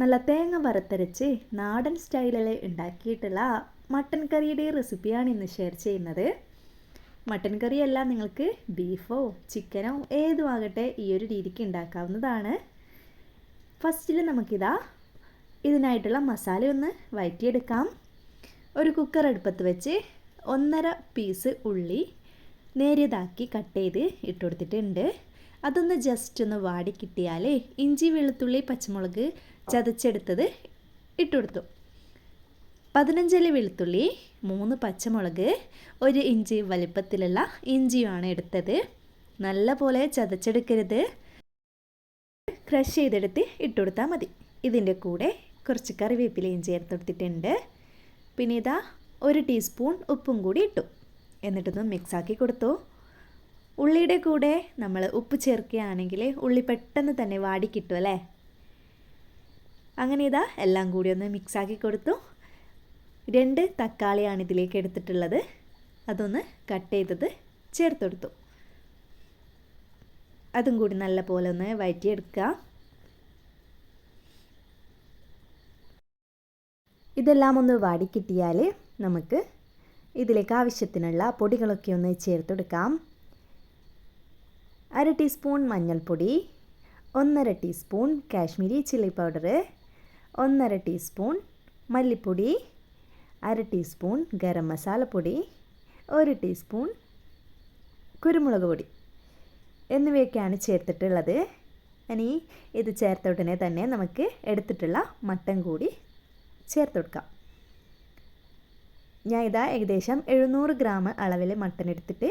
നല്ല തേങ്ങ വറുത്തരച്ച് നാടൻ സ്റ്റൈലിൽ ഉണ്ടാക്കിയിട്ടുള്ള മട്ടൻ കറിയുടെ റെസിപ്പിയാണ് ഇന്ന് ഷെയർ ചെയ്യുന്നത്. മട്ടൻ കറിയല്ല നിങ്ങൾക്ക് ബീഫോ ചിക്കനോ ഏതും ആകട്ടെ ഈ ഒരു രീതിക്ക് ഉണ്ടാക്കാവുന്നതാണ്. ഫസ്റ്റിൽ നമുക്കിതാ ഇതിനായിട്ടുള്ള മസാല ഒന്ന് വഴറ്റിയെടുക്കാം ഒരു കുക്കർ അടുപ്പത്ത് വെച്ച് ഒന്നര പീസ് ഉള്ളി നേരിയതാക്കി കട്ട് ചെയ്ത് ഇട്ട് കൊടുത്തിട്ടുണ്ട് അതൊന്ന് ജസ്റ്റ് ഒന്ന് വാടി കിട്ടിയാൽ ഇഞ്ചി വെളുത്തുള്ളി പച്ചമുളക് ചതച്ചെടുത്തത് ഇട്ടുകൊടുത്തു പതിനഞ്ചല്ലി വെളുത്തുള്ളി മൂന്ന് പച്ചമുളക് ഒരു ഇഞ്ചി വലിപ്പത്തിലുള്ള ഇഞ്ചിയുമാണ് എടുത്തത്. നല്ല പോലെ ചതച്ചെടുക്കരുത്. ക്രഷ് ചെയ്തെടുത്ത് ഇട്ടുകൊടുത്താൽ മതി. ഇതിന്റെ കൂടെ കുറച്ച് കറിവേപ്പിലയും ചേർത്ത് കൊടുത്തിട്ടുണ്ട്. പിന്നെ ഇതാ ഒരു ടീസ്പൂൺ ഉപ്പും കൂടി ഇട്ടു. എന്നിട്ടൊന്ന് മിക്സാക്കി കൊടുത്തു. ഉള്ളിയുടെ കൂടെ നമ്മൾ ഉപ്പ് ചേർക്കുകയാണെങ്കിൽ ഉള്ളി പെട്ടെന്ന് തന്നെ വാടി കിട്ടും അല്ലേ? അങ്ങനെ ഇതാ എല്ലാം കൂടി ഒന്ന് മിക്സാക്കി കൊടുത്തു. രണ്ട് തക്കാളിയാണ് ഇതിലേക്ക് എടുത്തിട്ടുള്ളത്. അതൊന്ന് കട്ട് ചെയ്തത് ചേർത്തെടുത്തു അതും കൂടി നല്ല പോലെ ഒന്ന് വഴറ്റിയെടുക്കുക. ഇതെല്ലാം ഒന്ന് വാടിക്കിട്ടിയാൽ നമുക്ക് ഇതിലേക്ക് ആവശ്യത്തിനുള്ള പൊടികളൊക്കെ ഒന്ന് ചേർത്തെടുക്കാം അര ടീസ്പൂൺ മഞ്ഞൾപ്പൊടി ഒന്നര ടീസ്പൂൺ കാശ്മീരി ചില്ലി പൗഡർ ഒന്നര ടീസ്പൂൺ മല്ലിപ്പൊടി അര ടീസ്പൂൺ ഗരം മസാലപ്പൊടി ഒരു ടീസ്പൂൺ കുരുമുളക് പൊടി. എന്നിവയൊക്കെയാണ് ചേർത്തിട്ടുള്ളത്. ഇനി ഇത് ചേർത്ത ഉടനെ തന്നെ നമുക്ക് എടുത്തിട്ടുള്ള മട്ടൻ കൂടി ചേർത്ത് കൊടുക്കാം. ഞാൻ ഇതാ ഏകദേശം എഴുന്നൂറ് ഗ്രാം അളവിൽ മട്ടൻ എടുത്തിട്ട്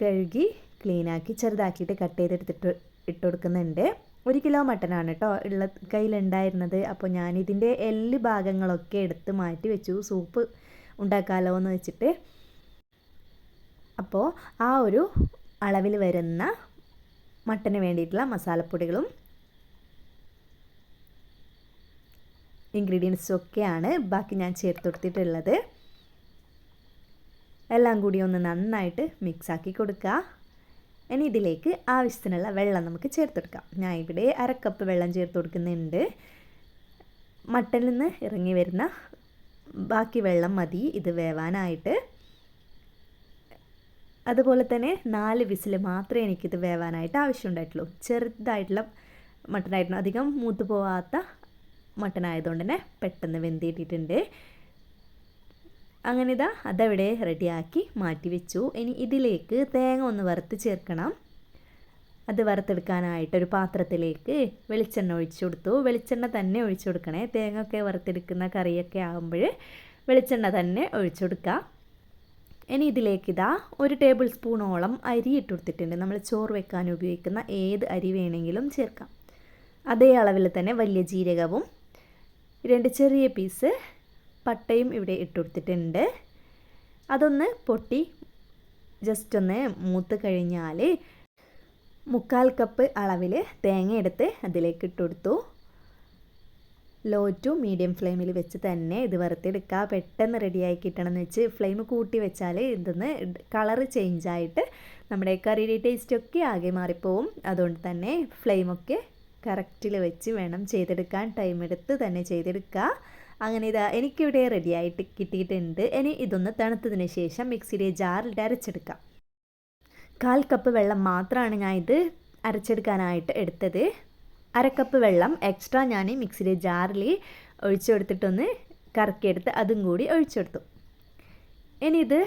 കഴുകി ക്ലീനാക്കി ചെറുതാക്കിയിട്ട് കട്ട് ചെയ്തെടുത്തിട്ട് ഇട്ട് കൊടുക്കുന്നുണ്ട്. ഒരു കിലോ മട്ടനാണ് കേട്ടോ ഉള്ള കയ്യിലുണ്ടായിരുന്നത്. അപ്പോൾ ഞാനിതിന്റെ എല്ല് ഭാഗങ്ങളൊക്കെ എടുത്ത് മാറ്റി വെച്ചു. സൂപ്പ് ഉണ്ടാക്കാമല്ലോ എന്ന് വെച്ചിട്ട്. അപ്പോൾ ആ ഒരു അളവിൽ വരുന്ന മട്ടന് വേണ്ടിയിട്ടുള്ള മസാലപ്പൊടികളും ഇൻഗ്രീഡിയൻസും ഒക്കെയാണ് ബാക്കി ഞാൻ ചേർത്ത് കൊടുത്തിട്ടുള്ളത്. എല്ലാം കൂടി ഒന്ന് നന്നായിട്ട് മിക്സാക്കി കൊടുക്കുക ഇനി ഇതിലേക്ക് ആവശ്യത്തിനുള്ള വെള്ളം നമുക്ക് ചേർത്ത് കൊടുക്കാം. ഞാൻ ഇവിടെ അരക്കപ്പ് വെള്ളം ചേർത്ത് കൊടുക്കുന്നുണ്ട്. മട്ടനിൽ നിന്ന് ഇറങ്ങി വരുന്ന ബാക്കി വെള്ളം മതി. ഇത് വേവാനായിട്ട്. അതുപോലെ തന്നെ നാല് വിസിൽ മാത്രമേ എനിക്കിത് വേവാനായിട്ട് ആവശ്യമുണ്ടായിട്ടുള്ളൂ. ചെറുതായിട്ടുള്ള മട്ടനായിരുന്നു. അധികം മൂത്ത് പോവാത്ത മട്ടനായതുകൊണ്ട് തന്നെ പെട്ടെന്ന് വെന്തിയിട്ടിട്ടുണ്ട് അങ്ങനെ ഇതാ അതവിടെ റെഡിയാക്കി മാറ്റി വെച്ചു ഇനി ഇതിലേക്ക് തേങ്ങ ഒന്ന് വറുത്ത് ചേർക്കണം. അത് വറുത്തെടുക്കാനായിട്ട് ഒരു പാത്രത്തിലേക്ക് വെളിച്ചെണ്ണ ഒഴിച്ചു കൊടുത്തു. വെളിച്ചെണ്ണ തന്നെ ഒഴിച്ചു കൊടുക്കണേ. തേങ്ങ ഒക്കെ വറുത്തെടുക്കുന്ന കറിയൊക്കെ ആകുമ്പോൾ വെളിച്ചെണ്ണ തന്നെ ഒഴിച്ചു കൊടുക്കുക ഇനി ഇതിലേക്ക് ഇതാ ഒരു ടേബിൾ സ്പൂണോളം അരി ഇട്ട് കൊടുത്തിട്ടുണ്ട്. നമ്മൾ ചോറ് വെക്കാൻ ഉപയോഗിക്കുന്ന ഏത് അരി വേണമെങ്കിലും ചേർക്കാം. അതേ അളവിൽ തന്നെ വലിയ ജീരകവും രണ്ട് ചെറിയ പീസ് പട്ടയും ഇവിടെ ഇട്ടുകൊടുത്തിട്ടുണ്ട്. അതൊന്ന് പൊട്ടി ജസ്റ്റ് ഒന്ന് മൂത്ത് കഴിഞ്ഞാൽ മുക്കാൽ കപ്പ് അളവിൽ തേങ്ങ എടുത്ത് അതിലേക്ക് ഇട്ടുകൊടുത്തു ലോ ടു മീഡിയം ഫ്ലെയിമിൽ വെച്ച് തന്നെ ഇത് വറുത്തെടുക്കുക പെട്ടെന്ന് റെഡിയായി കിട്ടണമെന്ന് വെച്ച് ഫ്ലെയിം കൂട്ടി വെച്ചാൽ ഇതൊന്ന് കളറ് ചേഞ്ചായിട്ട് നമ്മുടെ കറിയുടെ ടേസ്റ്റൊക്കെ ആകെ മാറിപ്പോവും. അതുകൊണ്ട് തന്നെ ഫ്ലെയിമൊക്കെ കറക്റ്റിൽ വെച്ച് വേണം ചെയ്തെടുക്കാൻ. ടൈം എടുത്ത് തന്നെ ചെയ്തെടുക്കുക അങ്ങനെ ഇതാ എനിക്കിവിടെ റെഡിയായിട്ട് കിട്ടിയിട്ടുണ്ട്. ഇനി ഇതൊന്ന് തണുത്തതിന് ശേഷം മിക്സിയുടെ ജാറിൽ അരച്ചെടുക്കാം. കാൽ കപ്പ് വെള്ളം മാത്രമാണ് ഞാൻ ഇത് അരച്ചെടുക്കാനായിട്ട് എടുത്തത്. അരക്കപ്പ് വെള്ളം എക്സ്ട്രാ ഞാൻ മിക്സിയുടെ ജാറിൽ ഒഴിച്ചു കൊടുത്തിട്ടൊന്ന് കറക്കിയെടുത്ത് അതും കൂടി ഒഴിച്ചെടുത്തു. ഇനി ഇത്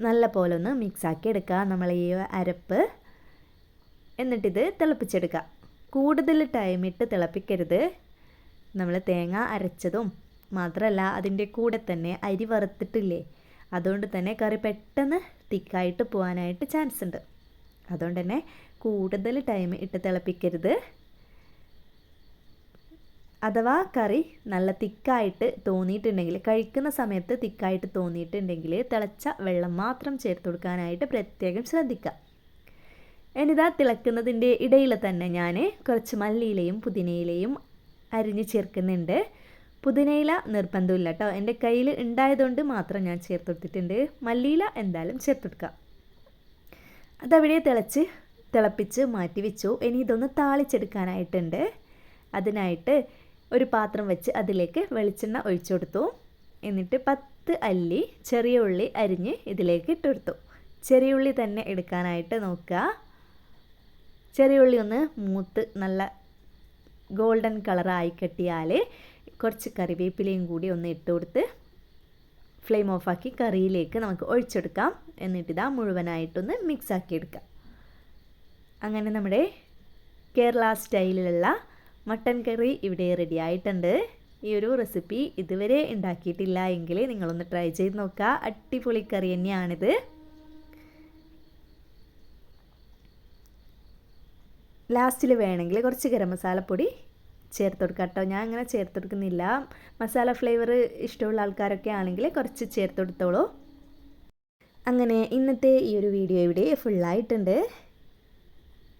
നല്ല പോലെ ഒന്ന് മിക്സാക്കി എടുക്കുക നമ്മൾ ഈ അരപ്പ്. എന്നിട്ടിത് തിളപ്പിച്ചെടുക്കുക കൂടുതൽ ടൈമിട്ട് തിളപ്പിക്കരുത്. നമ്മൾ തേങ്ങ അരച്ചതും മാത്രമല്ല അതിന്റെ കൂടെ തന്നെ അരി വറുത്തിട്ടില്ലേ? അതുകൊണ്ട് തന്നെ കറി പെട്ടെന്ന് തിക്കായിട്ട് പോകാനായിട്ട് ചാൻസ് ഉണ്ട്. അതുകൊണ്ട് തന്നെ കൂടുതൽ ടൈം ഇട്ട് തിളപ്പിക്കരുത്. അഥവാ കറി നല്ല തിക്കായിട്ട് തോന്നിയിട്ടുണ്ടെങ്കിൽ കഴിക്കുന്ന സമയത്ത് തിക്കായിട്ട് തോന്നിയിട്ടുണ്ടെങ്കിൽ തിളച്ച വെള്ളം മാത്രം ചേർത്ത് കൊടുക്കാനായിട്ട് പ്രത്യേകം ശ്രദ്ധിക്കുക. എന്നിതാ തിളക്കുന്നതിന്റെ ഇടയിൽ തന്നെ ഞാൻ കുറച്ച് മല്ലിയിലയും പുതിനയിലയും അരിഞ്ഞ് ചേർക്കുന്നുണ്ട്. പുതിനയില നിർബന്ധമില്ല കേട്ടോ എന്റെ കയ്യിൽ ഉണ്ടായതുകൊണ്ട് മാത്രം ഞാൻ ചേർത്തെടുത്തിട്ടുണ്ട്. മല്ലിയില എന്തായാലും ചേർത്തെടുക്കാം. അതവിടെ തിളച്ച് തിളപ്പിച്ച് മാറ്റി വെച്ചു. ഇനി ഇതൊന്ന് താളിച്ചെടുക്കാനായിട്ടുണ്ട്. അതിനായിട്ട് ഒരു പാത്രം വെച്ച് അതിലേക്ക് വെളിച്ചെണ്ണ ഒഴിച്ചു കൊടുത്തു. എന്നിട്ട് പത്ത് അല്ലി ചെറിയ ഉള്ളി അരിഞ്ഞ് ഇതിലേക്ക് ഇട്ടെടുത്തു ചെറിയ ഉള്ളി തന്നെ എടുക്കാനായിട്ട് നോക്കുക. ചെറിയ ഉള്ളി ഒന്ന് മൂത്ത് നല്ല ഗോൾഡൻ കളറായി കെട്ടിയാൽ കുറച്ച് കറിവേപ്പിലയും കൂടി ഒന്ന് ഇട്ട് കൊടുത്ത് ഫ്ലെയിം ഓഫാക്കി കറിയിലേക്ക് നമുക്ക് ഒഴിച്ചെടുക്കാം. എന്നിട്ട് എന്നിട്ടിതാ മുഴുവനായിട്ടൊന്ന് മിക്സ് ആക്കി എടുക്കാം. അങ്ങനെ നമ്മുടെ കേരള സ്റ്റൈലിലുള്ള മട്ടൻ കറി ഇവിടെ റെഡി ആയിട്ടുണ്ട്. ഈ ഒരു റെസിപ്പി ഇതുവരെ ഉണ്ടാക്കിയിട്ടില്ല എങ്കിൽ നിങ്ങളൊന്ന് ട്രൈ ചെയ്ത് നോക്കുക അടിപൊളി കറി തന്നെയാണിത്. ലാസ്റ്റിൽ വേണമെങ്കിൽ കുറച്ച് ഗരം മസാലപ്പൊടി ചേർത്ത് കൊടുക്കാം കേട്ടോ ഞാൻ അങ്ങനെ ചേർത്ത് കൊടുക്കുന്നില്ല മസാല ഫ്ലേവർ ഇഷ്ടമുള്ള ആൾക്കാരൊക്കെ ആണെങ്കിൽ കുറച്ച് ചേർത്ത് കൊടുത്തോളൂ അങ്ങനെ ഇന്നത്തെ ഈ ഒരു വീഡിയോ ഇവിടെ ഫുള്ളായിട്ടുണ്ട്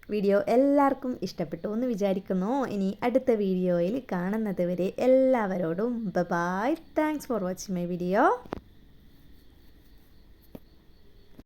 വീഡിയോ എല്ലാവർക്കും ഇഷ്ടപ്പെട്ടു എന്ന് വിചാരിക്കുന്നു. ഇനി അടുത്ത വീഡിയോയിൽ കാണുന്നത് വരെ എല്ലാവരോടും bye thanks for watching my video